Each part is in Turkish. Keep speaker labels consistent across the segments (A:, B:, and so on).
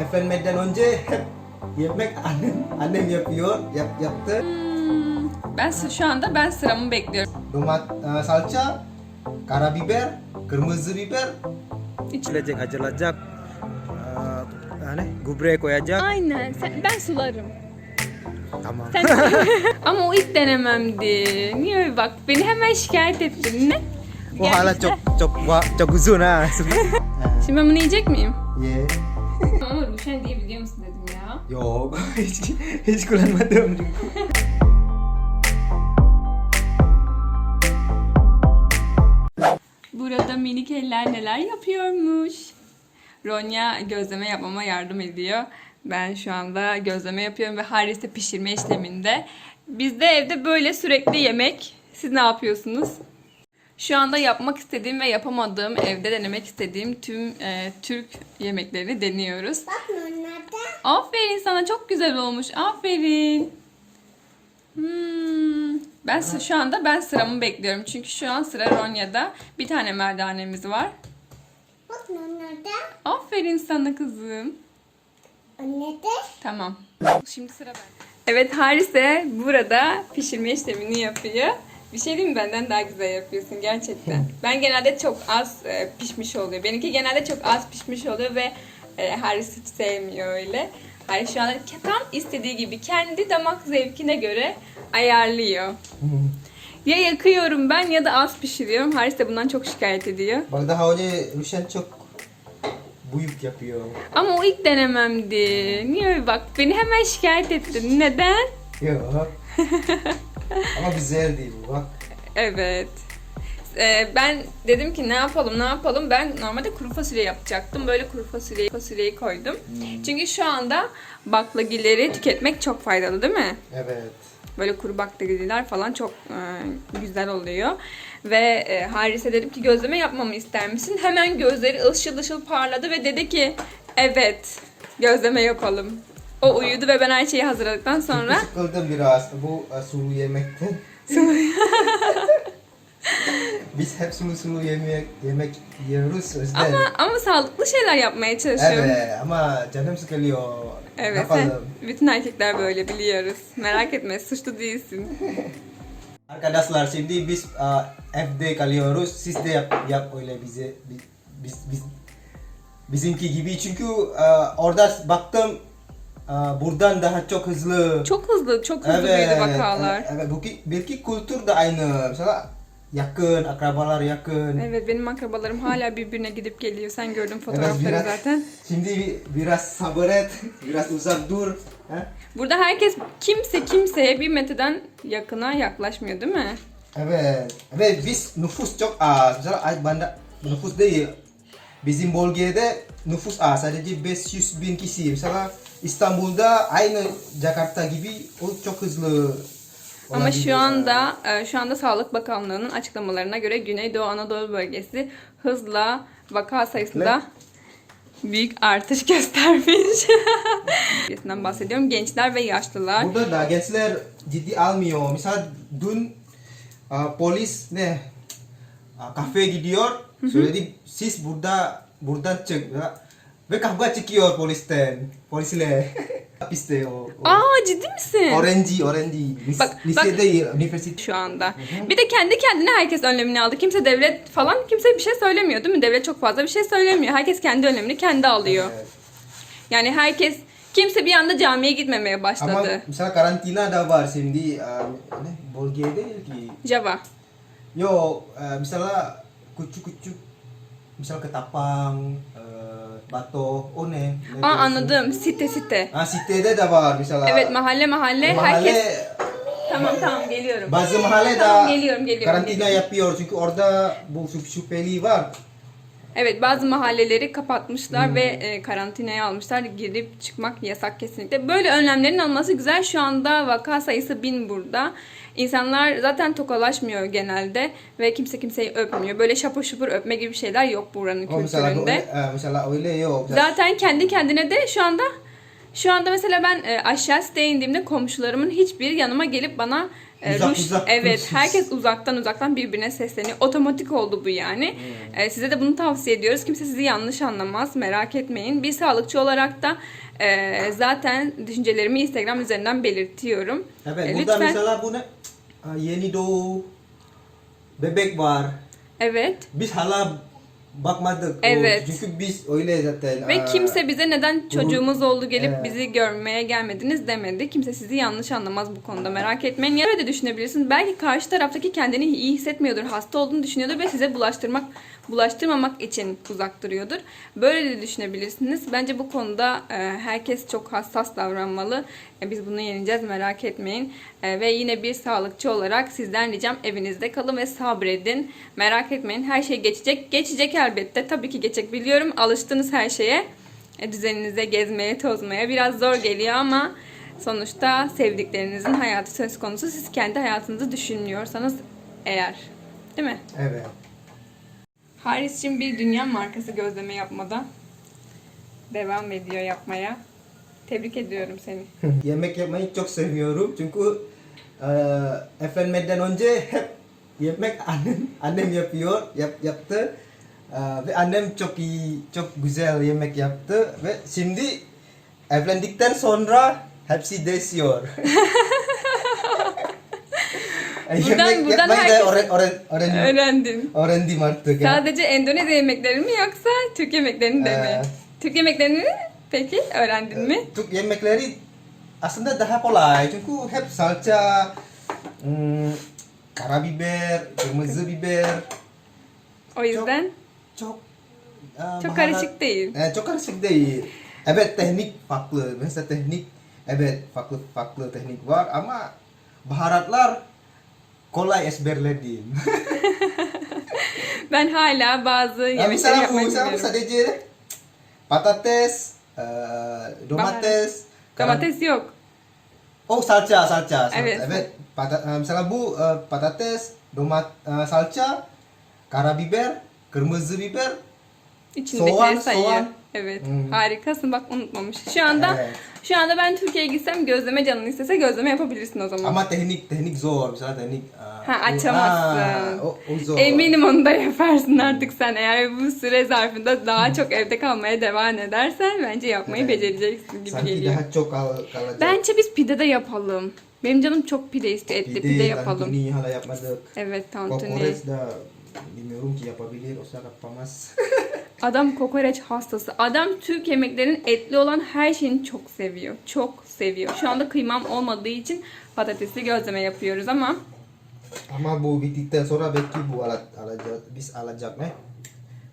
A: Evlenmeden önce hep yemek annem annem yapıyor, yap, yaptı.
B: Hmm, ben şu anda ben sıramı bekliyorum.
A: Domat, e, salça, karabiber, kırmızı biber. Acılacak, acılacak. Ee, ne? Gubre koyacak.
B: Aynen. ben sularım.
A: Tamam.
B: Sen Ama o ilk denememdi. Niye öyle bak beni hemen şikayet ettin. Ne?
A: o hala çok çok çok uzun ha.
B: Şimdi ben bunu yiyecek miyim?
A: Ye.
B: Ama Ruşen diye biliyor musun dedim ya.
A: Yok, hiç, hiç kullanmadım.
B: Burada minik eller neler yapıyormuş. Ronya gözleme yapmama yardım ediyor. Ben şu anda gözleme yapıyorum ve Haris de pişirme işleminde. Bizde evde böyle sürekli yemek. Siz ne yapıyorsunuz? Şu anda yapmak istediğim ve yapamadığım, evde denemek istediğim tüm e, Türk yemeklerini deniyoruz.
C: Bak Nonada.
B: Aferin sana çok güzel olmuş. Aferin. Hmm. Ben şu anda ben sıramı bekliyorum. Çünkü şu an sıra Ronya'da. Bir tane merdanemiz var.
C: Bak Nonada.
B: Aferin sana kızım.
C: Nonada.
B: Tamam. Şimdi sıra bende. Evet Haris de burada pişirme işlemini yapıyor. Bir şey diyeyim mi? Benden daha güzel yapıyorsun gerçekten. Ben genelde çok az e, pişmiş oluyor. Benimki genelde çok az pişmiş oluyor ve e, Haris hiç sevmiyor öyle. Haris şu anda tam istediği gibi kendi damak zevkine göre ayarlıyor. Ya yakıyorum ben ya da az pişiriyorum. Haris de bundan çok şikayet ediyor.
A: Bak daha önce Ruşen çok büyük yapıyor.
B: Ama o ilk denememdi. Niye öyle bak beni hemen şikayet ettin. Neden?
A: Yok. Ama güzel değil bu bak.
B: Evet. Ee, ben dedim ki ne yapalım ne yapalım. Ben normalde kuru fasulye yapacaktım. Böyle kuru fasulyeyi, fasulyeyi koydum. Çünkü şu anda baklagilleri tüketmek çok faydalı değil mi?
A: Evet.
B: Böyle kuru baklagiller falan çok e, güzel oluyor. Ve e, Haris'e dedim ki gözleme yapmamı ister misin? Hemen gözleri ışıl ışıl parladı ve dedi ki evet gözleme yapalım. O uyudu ve ben her şeyi hazırladıktan sonra
A: Sıkıldım biraz bu e, sulu yemekten. Biz hep sulu sulu yemek yemek yiyoruz yüzden.
B: ama ama sağlıklı şeyler yapmaya çalışıyorum.
A: Evet ama canım sıkılıyor.
B: Evet, bütün erkekler böyle biliyoruz. Merak etme, suçlu değilsin.
A: Arkadaşlar şimdi biz uh, evde kalıyoruz. Siz de yap, yap öyle bize biz, biz, biz bizimki gibi çünkü uh, orada baktım uh, buradan daha çok hızlı.
B: Çok hızlı, çok hızlı büyüdü vakalar.
A: Evet, belki, belki kültür da aynı. Mesela yakın, akrabalar yakın.
B: Evet, benim akrabalarım hala birbirine gidip geliyor. Sen gördün
A: Evet,
B: fotoğrafları
A: biraz-
B: zaten.
A: Şimdi bi- biraz sabır et, biraz uzak dur. Ha?
B: Burada herkes, kimse kimseye bir metreden yakına yaklaşmıyor değil mi?
A: Evet. Evet biz nüfus çok az. Mesela banda nüfus değil. Bizim bölgede nüfus az. Sadece 500 bin kişi. Mesela İstanbul'da aynı Jakarta gibi o çok hızlı.
B: Ama şu anda e, şu anda Sağlık Bakanlığı'nın açıklamalarına göre Güneydoğu Anadolu bölgesi hızla vaka sayısında büyük artış göstermiş. Birisinden bahsediyorum. Gençler ve yaşlılar.
A: Burada da gençler ciddi almıyor. Mesela dün uh, polis ne uh, kafe gidiyor. Söyledi siz burada buradan çık. Ve kavga çıkıyor polisten. Polisle. Hapiste o. o.
B: Aa ciddi misin?
A: Orange, orange. Lis,
B: Bak,
A: lise
B: bak.
A: değil, üniversite.
B: şu anda. Bir de kendi kendine herkes önlemini aldı. Kimse devlet falan kimse bir şey söylemiyor değil mi? Devlet çok fazla bir şey söylemiyor. Herkes kendi önlemini kendi alıyor.
A: Evet.
B: Yani herkes kimse bir anda camiye gitmemeye
A: Ama
B: başladı.
A: mesela karantina da var şimdi. Uh, ne? Bölge değil ki.
B: Java.
A: Yo, uh, misalnya küçük-küçük misal Ketapang, uh, Bato, o ne?
B: Aa anladım. Site site.
A: Ah, sitede de var misalnya.
B: Evet mahalle mahalle
A: Mahalle,
B: herkes tamam tamam geliyorum.
A: bazı mahalle
B: Tamam,
A: da
B: geliyorum, geliyorum,
A: karantina
B: geliyorum.
A: yapıyor çünkü orada bu şüp- şüpheli var.
B: Evet bazı mahalleleri kapatmışlar
A: Hmm.
B: ve e, karantinaya almışlar. Girip çıkmak yasak kesinlikle. Böyle önlemlerin alması güzel. Şu anda vaka sayısı bin burada. İnsanlar zaten tokalaşmıyor genelde ve kimse kimseyi öpmüyor. Böyle şapur şupur öpme gibi şeyler yok buranın
A: misalnya
B: kültüründe.
A: uh, misalnya öyle yok.
B: Zaten kendi kendine de şu anda şu anda mesela ben e, aşağı siteye indiğimde komşularımın hiçbiri yanıma gelip bana e,
A: Uzak,
B: ruş-
A: uzak,
B: evet
A: ruş.
B: herkes uzaktan uzaktan birbirine sesleniyor. Otomatik oldu bu yani.
A: Hmm.
B: E, size de bunu tavsiye ediyoruz. Kimse sizi yanlış anlamaz. Merak etmeyin. Bir sağlıkçı olarak da e, zaten düşüncelerimi Instagram üzerinden belirtiyorum.
A: Evet,
B: E,
A: burada
B: lütfen.
A: mesela bu ne? Aa, yeni doğu bebek var.
B: Evet.
A: Biz hala bakmadık. O-
B: Evet.
A: Çünkü biz öyle zaten.
B: Ve
A: aa,
B: kimse bize neden çocuğumuz oldu gelip
A: Evet.
B: bizi görmeye gelmediniz demedi. Kimse sizi yanlış anlamaz bu konuda merak etmeyin. Ya de düşünebilirsiniz. Belki karşı taraftaki kendini iyi hissetmiyordur, hasta olduğunu düşünüyordur ve size bulaştırmak bulaştırmamak için uzak duruyordur. Böyle de düşünebilirsiniz. Bence bu konuda e, herkes çok hassas davranmalı. E, biz bunu yeneceğiz merak etmeyin. E, ve yine bir sağlıkçı olarak sizden ricam evinizde kalın ve sabredin. Merak etmeyin her şey geçecek. Geçecek elbette. Tabii ki geçecek biliyorum. Alıştınız her şeye. E, düzeninize, gezmeye, tozmaya biraz zor geliyor ama sonuçta sevdiklerinizin hayatı söz konusu. Siz kendi hayatınızı düşünmüyorsanız eğer. Değil mi?
A: Evet.
B: Haris'cim bir dünya markası gözleme yapmada devam ediyor yapmaya. Tebrik ediyorum seni.
A: yemek yapmayı çok seviyorum çünkü eee evlenmeden önce hep yemek annem annem yapıyor yap, yaptı Eee, ve annem çok iyi çok güzel yemek yaptı ve şimdi evlendikten sonra hepsi değişiyor.
B: Buradan- buradan
A: yapmayı
B: herkes-
A: da öğren, öğren, öğren,
B: Öğrendin.
A: öğrendim artık. ya.
B: Sadece Endonezya yemeklerini mi yoksa Türk yemeklerini de mi?
A: Evet.
B: Türk yemeklerini peki öğrendin mi?
A: Türk yemekleri aslında daha kolay çünkü hep salça, hmm, karabiber, kırmızı biber,
B: O yüzden
A: çok uh,
B: çok
A: baharat-
B: karışık değil.
A: Eh, çok karışık değil. Evet teknik farklı. Mesela teknik evet farklı farklı teknik var ama baharatlar kolay ezberledim.
B: Ben hala bazı yemekleri
A: misalnya bu,
B: yapmayı
A: misalnya
B: biliyorum.
A: sadece patates, eh, domates, kara-
B: Domates yok.
A: Oh salça, salça. salça.
B: Evet.
A: Evet. Pata, eh, misalnya bu eh, patates, domat, eh, salça, karabiber, kırmızı biber.
B: İçindekileri
A: Soğan,
B: sayıyor.
A: soğan.
B: Evet.
A: Hmm.
B: Harikasın bak unutmamış. Şu anda
A: Evet.
B: şu anda ben Türkiye'ye gitsem gözleme canın istese gözleme yapabilirsin o zaman.
A: Ama teknik teknik zor. Misalnya teknik. eh,
B: Ha, açamazsın.
A: ah, o, o zor.
B: Eminim onu da yaparsın artık sen. Eğer bu süre zarfında daha çok evde kalmaya devam edersen bence yapmayı
A: Evet.
B: becereceksin gibi
A: Sanki
B: geliyor.
A: daha çok kal kalacak.
B: Bence biz pide de yapalım. Benim canım çok pide istiyor. Etli pide, yapalım.
A: tantuni hala yapmadık.
B: Evet tantuni.
A: Kokoreç da bilmiyorum ki yapabilir. O zaman yapamaz.
B: Adam kokoreç hastası. Adam Türk yemeklerinin etli olan her şeyini çok seviyor. Çok seviyor. Şu anda kıymam olmadığı için patatesli gözleme yapıyoruz ama
A: Ama bu bittikten sonra belki bu alat alacak. Biz alacak ne?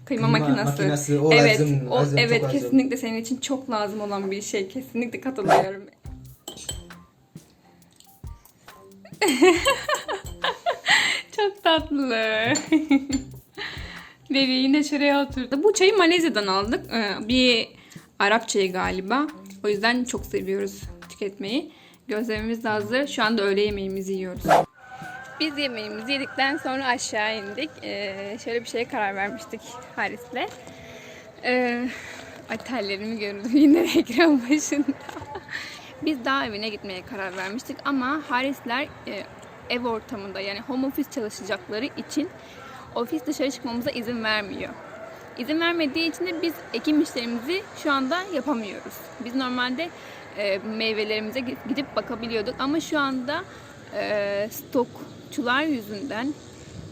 B: kıyma,
A: Kıyma
B: makinesi.
A: makinesi, o
B: evet,
A: lazım,
B: o,
A: lazım, çok
B: evet
A: lazım.
B: kesinlikle senin için çok lazım olan bir şey. Kesinlikle katılıyorum. çok tatlı. Bebeğin de şuraya oturdu. Bu çayı Malezya'dan aldık. Ee, Bir Arap çayı galiba. O yüzden çok seviyoruz tüketmeyi. Gözlemimiz de hazır. Şu anda öğle yemeğimizi yiyoruz. Biz yemeğimizi yedikten sonra aşağı indik. Ee, şöyle bir şeye karar vermiştik Haris'le. Ee, ay terlerimi gördüm yine ekran başında. Biz dağ evine gitmeye karar vermiştik ama Harisler e, ev ortamında yani home office çalışacakları için ofis dışarı çıkmamıza izin vermiyor. İzin vermediği için de biz ekim işlerimizi şu anda yapamıyoruz. Biz normalde e, meyvelerimize gidip- bakabiliyorduk ama şu anda e, stokçular yüzünden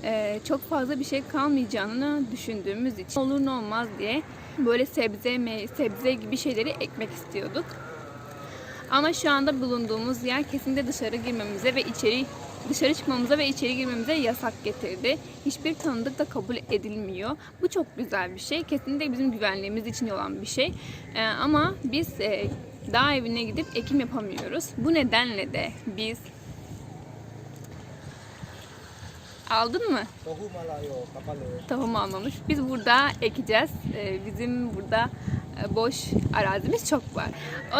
B: e, çok fazla bir şey kalmayacağını düşündüğümüz için olur ne olmaz diye böyle sebze, mey- sebze gibi şeyleri ekmek istiyorduk. Ama şu anda bulunduğumuz yer kesinlikle dışarı girmemize ve içeri dışarı çıkmamıza ve içeri girmemize yasak getirdi. Hiçbir tanıdık da kabul edilmiyor. Bu çok güzel bir şey. Kesinlikle bizim güvenliğimiz için olan bir şey. Ee, ama biz e, dağ evine gidip ekim yapamıyoruz. Bu nedenle de biz Aldın mı? Tohum almamış. Biz burada ekeceğiz. Ee, bizim burada e, boş arazimiz çok var.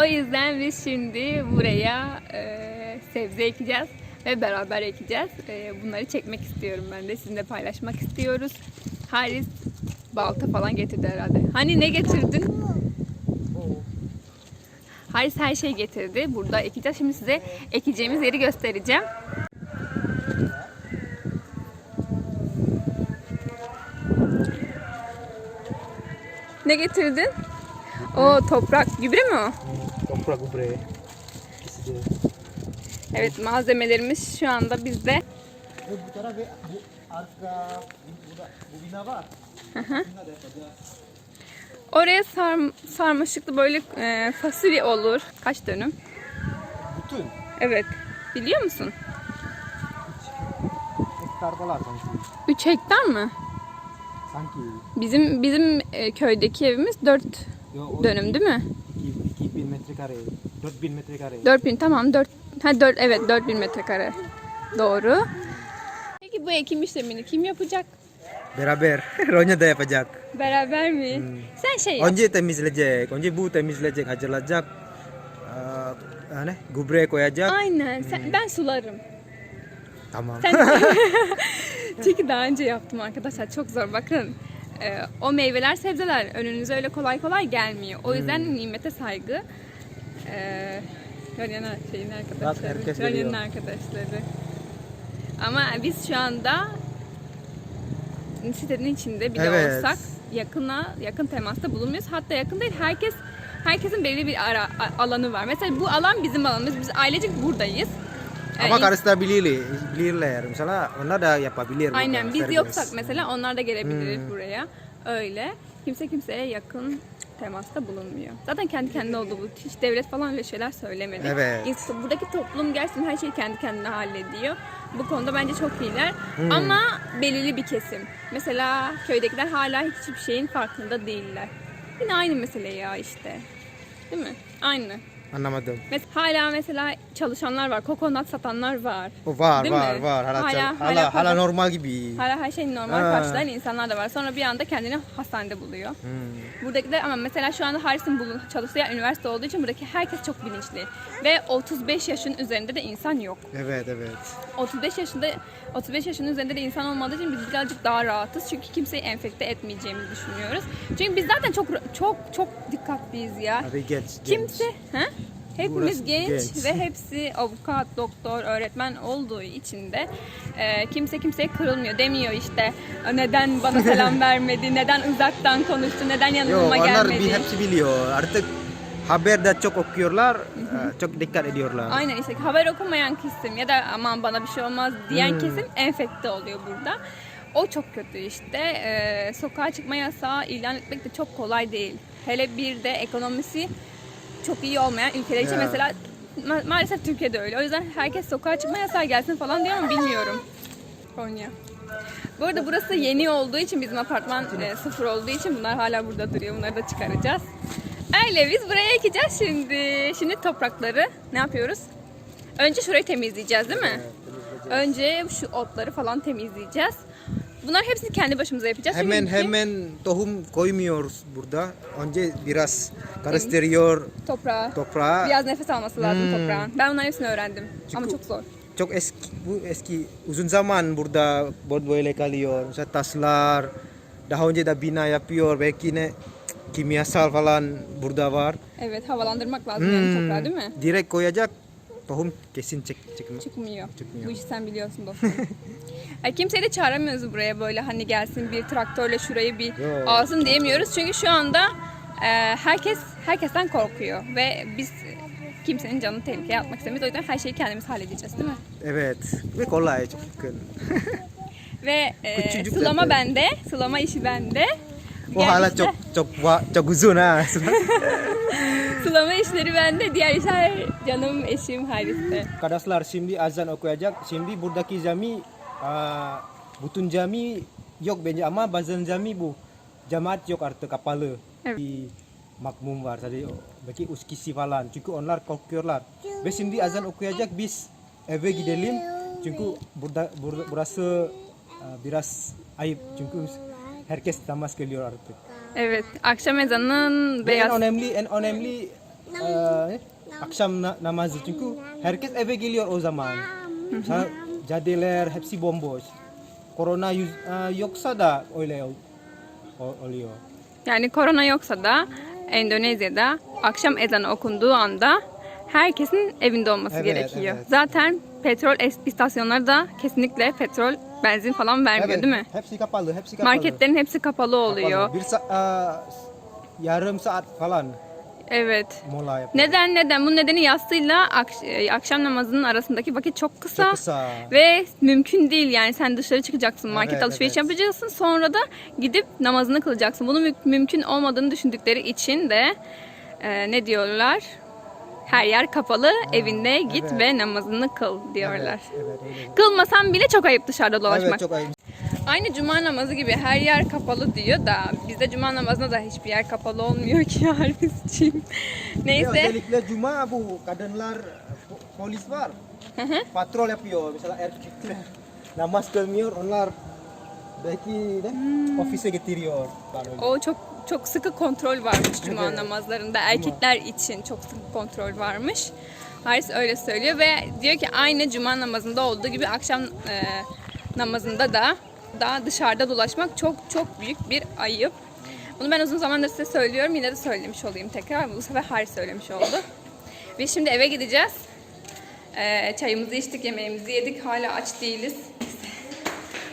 B: O yüzden biz şimdi buraya e, sebze ekeceğiz ve beraber ekeceğiz. Ee, bunları çekmek istiyorum ben de. Sizinle paylaşmak istiyoruz. Haris balta falan getirdi herhalde. Hani ne getirdin? Haris her şey getirdi. Burada ekeceğiz. Şimdi size ekeceğimiz yeri göstereceğim. Ne getirdin? O toprak gübre mi o?
A: Toprak gübre.
B: Evet malzemelerimiz şu anda bizde.
A: Bu tarafa bu arka bu bu bina var.
B: Oraya sar, sarmaşıklı böyle e, fasulye olur. Kaç dönüm?
A: Bütün
B: Evet. Biliyor musun?
A: hektardalar sanki.
B: 3 hektar mı?
A: Sanki.
B: Bizim bizim e, köydeki evimiz 4
A: Yo, o
B: dönüm değil mi?
A: 2000 metrekare. 4000 metrekare.
B: 4000 tamam 4 ha 4 evet 4000 metrekare. Doğru. Peki bu ekim işlemini kim yapacak?
A: Beraber. Ronya da yapacak.
B: Beraber mi? Sen şey yap.
A: Önce temizleyecek. Önce bu temizleyecek, hazırlayacak. Ee, ne? Gübre koyacak.
B: Aynen. Sen, ben sularım.
A: Tamam.
B: Sen Çünkü daha önce yaptım arkadaşlar. Çok zor. Bakın e, o meyveler, sebzeler önünüze öyle kolay kolay gelmiyor. O yüzden nimete saygı. E, Ranya'nın şeyin arkadaşları.
A: herkes
B: arkadaşları. Ama biz şu anda sitenin içinde bile
A: Evet.
B: olsak yakına yakın temasta bulunmuyoruz. Hatta yakın değil. Herkes herkesin belli bir ara, a- alanı var. Mesela bu alan bizim alanımız. Biz ailecek buradayız. E,
A: Ama
B: in-
A: karıştırabilir, bilirler. Mesela onlar da yapabilir.
B: Aynen biz
A: serbest.
B: yoksak mesela onlar da gelebilir
A: Hmm.
B: buraya. Öyle. Kimse kimseye yakın temasta bulunmuyor. Zaten kendi kendine oldu bu. Hiç devlet falan öyle şeyler söylemedi.
A: Evet.
B: Buradaki toplum gerçekten her şeyi kendi kendine hallediyor. Bu konuda bence çok iyiler.
A: Hmm.
B: Ama belirli bir kesim. Mesela köydekiler hala hiçbir şeyin farkında değiller. Yine aynı mesele ya işte. Değil mi? Aynı.
A: Anlamadım.
B: Mes- hala mesela çalışanlar var, kokonat satanlar var.
A: O var,
B: Değil
A: var,
B: mi?
A: var. Hala,
B: Hala-
A: hala,
B: hala
A: hala, normal gibi.
B: Hala her şey normal
A: Ha.
B: karşılayan insanlar da var. Sonra bir anda kendini hastanede buluyor.
A: Hmm.
B: Buradakiler ama mesela şu anda Harris'in bulun, çalıştığı yer üniversite olduğu için buradaki herkes çok bilinçli. Ve 35 yaşın üzerinde de insan yok.
A: Evet, evet.
B: 35 yaşında 35 yaşın üzerinde de insan olmadığı için biz birazcık daha rahatız. Çünkü kimseyi enfekte etmeyeceğimizi düşünüyoruz. Çünkü biz zaten çok çok çok dikkatliyiz ya.
A: Hadi geç.
B: Kimse, ha? Hepimiz genç,
A: genç.
B: ve hepsi avukat, doktor, öğretmen olduğu için de e, kimse kimseye kırılmıyor. Demiyor işte neden bana selam vermedi, neden uzaktan konuştu, neden
A: Yo,
B: yanıma
A: onlar
B: gelmedi.
A: bir, hepsi biliyor. Artık haber de çok okuyorlar, e, çok dikkat ediyorlar.
B: Aynen işte haber okumayan kesim ya da aman bana bir şey olmaz diyen
A: Hmm.
B: kesim enfekte oluyor burada. O çok kötü işte. Ee, sokağa çıkma yasağı ilan etmek de çok kolay değil. Hele bir de ekonomisi çok iyi olmayan ülkeler için
A: Ya.
B: mesela ma- maalesef Türkiye'de öyle. O yüzden herkes sokağa çıkma yasağı gelsin falan diyor ama bilmiyorum. Konya. Bu arada burası yeni olduğu için bizim apartman e, sıfır olduğu için bunlar hala burada duruyor. Bunları da çıkaracağız. Öyle biz buraya ekeceğiz şimdi. Şimdi toprakları ne yapıyoruz? Önce şurayı temizleyeceğiz değil mi? Önce şu otları falan temizleyeceğiz. Bunlar hepsini kendi başımıza yapacağız.
A: Hemen
B: Çünkü
A: hemen tohum koymuyoruz burada. Önce biraz karıştırıyor
B: toprağa.
A: toprağa.
B: Biraz nefes alması lazım
A: Hmm.
B: toprağın. Ben bunların hepsini öğrendim. Ama
A: Çünkü-
B: çok zor.
A: Çok eski, bu eski uzun zaman burada böyle kalıyor. Mesela taşlar, daha önce de bina yapıyor. Belki ne kimyasal falan burada var.
B: Evet havalandırmak lazım yani
A: Hmm,
B: toprağı değil mi?
A: Direkt koyacak tohum kesin çık çıkmaz.
B: Çıkmıyor.
A: Çıkmıyor.
B: Bu işi sen biliyorsun dostum. Ay, kimseyi de çağıramıyoruz buraya böyle hani gelsin bir traktörle şurayı bir
A: Yok.
B: alsın diyemiyoruz. Çünkü şu anda e, herkes herkesten korkuyor ve biz kimsenin canını tehlikeye atmak istemiyoruz. O yüzden her şeyi kendimiz halledeceğiz değil mi?
A: Evet ve kolay çok yakın.
B: Ve e,
A: Küçücük
B: sulama
A: zaten.
B: bende, sulama işi bende.
A: O hala çok çok çok uzun ha.
B: Sulama işleri bende, diğer işler canım eşim Haris'te.
A: Arkadaşlar şimdi azan okuyacak. Şimdi buradaki cami aa, bütün cami yok bence ama bazen cami bu cemaat yok artık kapalı. Di makmum var tadi belki uskisi falan. Çünkü onlar korkuyorlar. Ve şimdi azan okuyacak biz eve gidelim. Çünkü burada, burada burası aa, biraz ayıp. Çünkü herkes namaz geliyor artık.
B: Evet, akşam ezanının
A: Ve en
B: beyaz
A: önemli en önemli ne? akşam na- namazı çünkü herkes eve geliyor o zaman. Sa- Cadeler hepsi bomboş. Korona yüz, aa, yoksa da öyle ol- oluyor.
B: Yani korona yoksa da Endonezya'da akşam ezanı okunduğu anda herkesin evinde olması
A: Evet,
B: gerekiyor.
A: evet.
B: Zaten petrol es- istasyonları da kesinlikle petrol, benzin falan vermiyor değil mi?
A: Hepsi kapalı, hepsi kapalı.
B: Marketlerin hepsi kapalı oluyor.
A: Kapalı. Bir sa- aa, yarım saat falan
B: Evet.
A: mola yapıyor.
B: Neden neden? Bunun nedeni yatsıyla ak- e, akşam namazının arasındaki vakit çok kısa.
A: Çok kısa.
B: Ve mümkün değil yani sen dışarı çıkacaksın market
A: Evet,
B: alışveriş
A: evet.
B: yapacaksın sonra da gidip namazını kılacaksın. Bunun mü- mümkün olmadığını düşündükleri için de e, ne diyorlar? Her yer kapalı evinde git
A: evet.
B: ve namazını kıl diyorlar.
A: Evet, evet, öyle.
B: Kılmasan bile çok ayıp dışarıda dolaşmak.
A: Evet çok ayıp.
B: Aynı cuma namazı gibi her yer kapalı diyor da bizde cuma namazında da hiçbir yer kapalı olmuyor ki Haris için.
A: Ya,
B: Neyse.
A: özellikle cuma bu kadınlar po- polis var. Patrol yapıyor. Mesela erkekler namaz kılmıyor onlar belki de ofise getiriyor.
B: O çok çok sıkı kontrol varmış cuma
A: Evet.
B: namazlarında. Erkekler için çok sıkı kontrol varmış. Haris öyle söylüyor ve diyor ki aynı cuma namazında olduğu gibi akşam e, namazında da daha dışarıda dolaşmak çok çok büyük bir ayıp. Bunu ben uzun zamandır size söylüyorum. Yine de söylemiş olayım tekrar. Bu sefer Haris söylemiş oldu. Ve şimdi eve gideceğiz. E, çayımızı içtik, yemeğimizi yedik. Hala aç değiliz.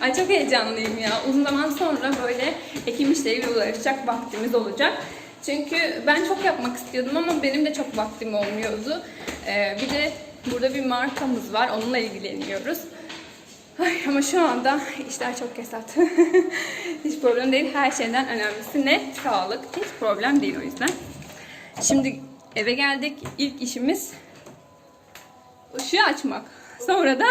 B: Ay çok heyecanlıyım ya. Uzun zaman sonra böyle ekim işleriyle uğraşacak vaktimiz olacak. Çünkü ben çok yapmak istiyordum ama benim de çok vaktim olmuyordu. Ee, bir de burada bir markamız var. Onunla ilgileniyoruz. Ay, ama şu anda işler çok kesat. Hiç problem değil. Her şeyden önemlisi ne? Sağlık. Hiç problem değil o yüzden. Şimdi eve geldik. İlk işimiz ışığı açmak. Sonra da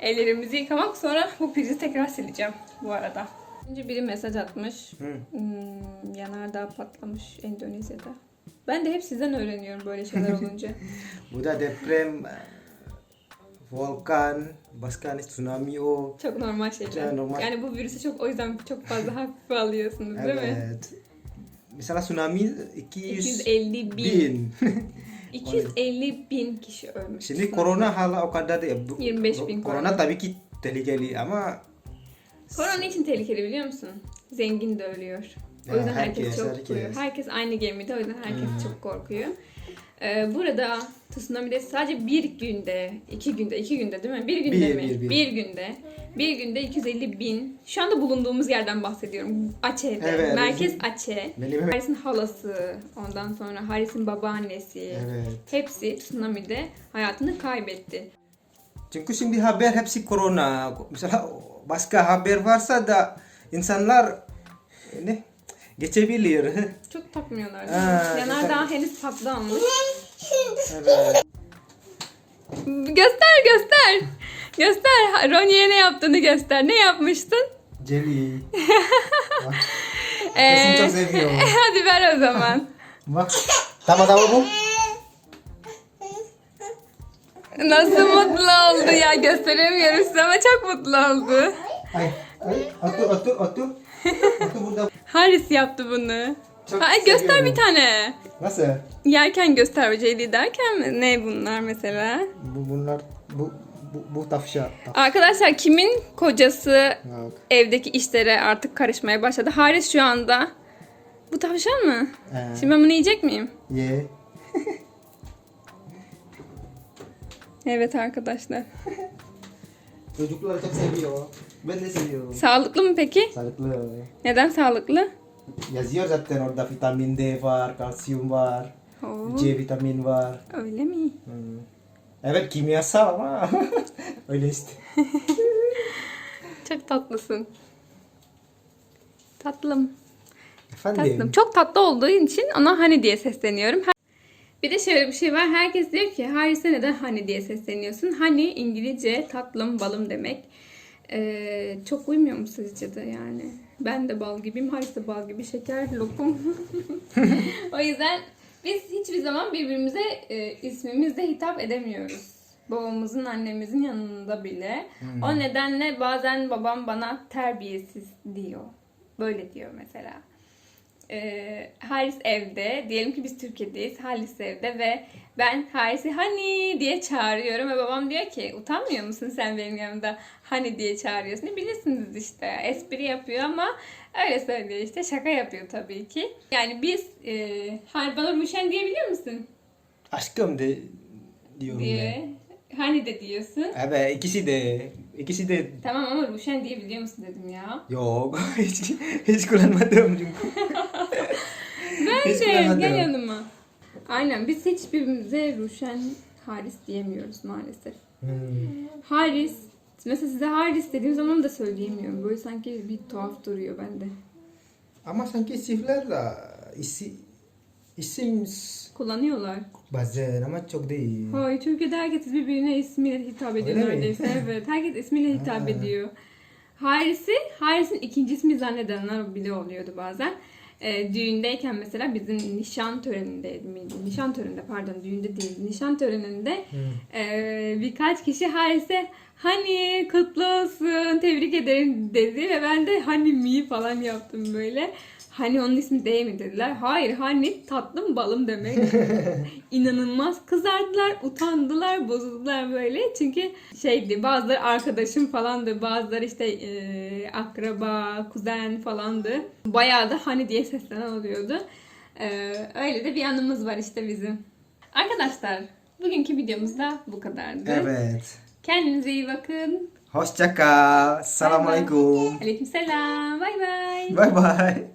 B: ellerimizi yıkamak. Sonra bu prizi tekrar sileceğim bu arada. Önce biri mesaj atmış. Hmm, yanardağ patlamış Endonezya'da. Ben de hep sizden öğreniyorum böyle şeyler olunca.
A: Bu da deprem, volkan, başka tsunami o.
B: çok normal şeyler.
A: Çok normal.
B: Yani bu virüsü çok o yüzden çok fazla hafife alıyorsunuz değil mi?
A: Evet. Mesela tsunami 200
B: 250 bin.
A: bin.
B: 250 bin kişi ölmüş.
A: Şimdi corona hala o kadar değil. Bu-
B: 25 bin
A: Corona
B: corona.
A: tabii ki tehlikeli ama
B: Korona için tehlikeli biliyor musun? Zengin de ölüyor. O
A: Ya,
B: yüzden herkes,
A: herkes,
B: çok
A: herkes.
B: korkuyor. Herkes aynı gemide o yüzden herkes çok korkuyor. Ee, burada tsunami'de sadece bir günde, iki günde, iki günde değil mi? Bir günde
A: Bir,
B: mi?
A: bir, bir.
B: günde. Bir günde 250 bin. Şu anda bulunduğumuz yerden bahsediyorum. Aceh'de.
A: Evet,
B: Merkez
A: bizim-
B: Aceh.
A: Benim-
B: Haris'in halası, ondan sonra Haris'in babaannesi.
A: Evet.
B: Hepsi tsunami'de hayatını kaybetti.
A: Çünkü şimdi haber hepsi corona. Mesela başka haber varsa da insanlar ne geçebilir.
B: Çok takmıyorlar.
A: Ha,
B: Yanardağ henüz patlamamış.
A: evet.
B: Göster göster. Göster. Roni'ye ne yaptığını göster. Ne yapmıştın?
A: Jelly. Bak,
B: Ee,
A: Kesin çok seviyor.
B: hadi ver o zaman.
A: Bak. Tamam tamam bu.
B: Nasıl mutlu oldu ya gösteremiyoruz ama çok mutlu oldu.
A: Ay, ay, otur otur otur. Otur burada.
B: Haris yaptı bunu.
A: Çok
B: Ha, göster bir tane.
A: Nasıl?
B: Yerken göster Ceyli derken mi? Ne bunlar mesela?
A: Bu bunlar bu bu, bu tafşa. Taf-
B: Arkadaşlar kimin kocası
A: Bak.
B: evdeki işlere artık karışmaya başladı? Haris şu anda. Bu tavşan mı?
A: Ee,
B: Şimdi ben bunu yiyecek miyim?
A: Ye.
B: Evet arkadaşlar.
A: Çocuklar çok seviyor. Ben de seviyorum.
B: Sağlıklı mı peki?
A: Sağlıklı.
B: Neden sağlıklı?
A: Yazıyor zaten orada vitamin D var, kalsiyum var,
B: Oo,
A: C vitamin var.
B: öyle mi?
A: Hmm. Evet kimyasal ama öyle işte.
B: Çok tatlısın. Tatlım.
A: Efendim.
B: Tatlım. Çok tatlı olduğu için ona hani diye sesleniyorum. Bir de şöyle bir şey var. Herkes diyor ki Haris'e neden hani diye sesleniyorsun? Hani İngilizce tatlım, balım demek. Ee, çok uymuyor mu sizce de yani? Ben de bal gibiyim, Haris de bal gibi şeker, lokum. o yüzden biz hiçbir zaman birbirimize e, ismimizle hitap edemiyoruz. Babamızın, annemizin yanında bile. O nedenle bazen babam bana terbiyesiz diyor. Böyle diyor mesela. Ee, Haris evde. Diyelim ki biz Türkiye'deyiz. Haris evde ve ben Haris'i hani diye çağırıyorum ve babam diyor ki utanmıyor musun sen benim yanımda hani diye çağırıyorsun. E, Bilirsiniz işte espri yapıyor ama öyle söylüyor işte şaka yapıyor tabii ki. Yani biz e, hani bana Ruşen diyebilir misin?
A: Aşkım de diyorum ben.
B: diye. Hani de diyorsun.
A: Evet ikisi de ikisi de
B: Tamam ama Ruşen diyebiliyor musun dedim ya.
A: yok hiç hiç kullanmadım çünkü.
B: Ben
A: Hiç
B: de gel
A: kullanmadım.
B: yanıma. Aynen biz hiçbirimize Ruşen Haris diyemiyoruz maalesef.
A: Hmm.
B: Haris mesela size Haris dediğim zaman da söyleyemiyorum. Böyle sanki bir tuhaf duruyor bende.
A: Ama sanki çiftler de isi, isim
B: Kullanıyorlar.
A: bazen ama çok değil.
B: Hayır Türkiye'de herkes birbirine ismiyle hitap ediyor
A: Öyle mi?
B: neredeyse. Evet herkes ismiyle hitap ediyor. Haris'i, Haris'in ikinci ismi zannedenler bile oluyordu bazen. Ee, düğündeyken mesela bizim nişan töreninde miydi? Nişan töreninde pardon düğünde değil. Nişan töreninde ee, birkaç kişi Haris'e hani kutlu olsun tebrik ederim dedi ve ben de hani mi falan yaptım böyle. Hani onun ismi değil mi dediler. Hayır hani tatlım balım demek. İnanılmaz kızardılar, utandılar, bozuldular böyle. Çünkü şeydi bazıları arkadaşım falandı, bazıları işte e, akraba, kuzen falandı. Bayağı da hani diye seslenen oluyordu. E, öyle de bir anımız var işte bizim. Arkadaşlar bugünkü videomuz da bu kadardı.
A: Evet.
B: Kendinize iyi bakın.
A: Hoşça kal. Assalamualaikum.
B: Aleykümselam. Bay bay.
A: Bye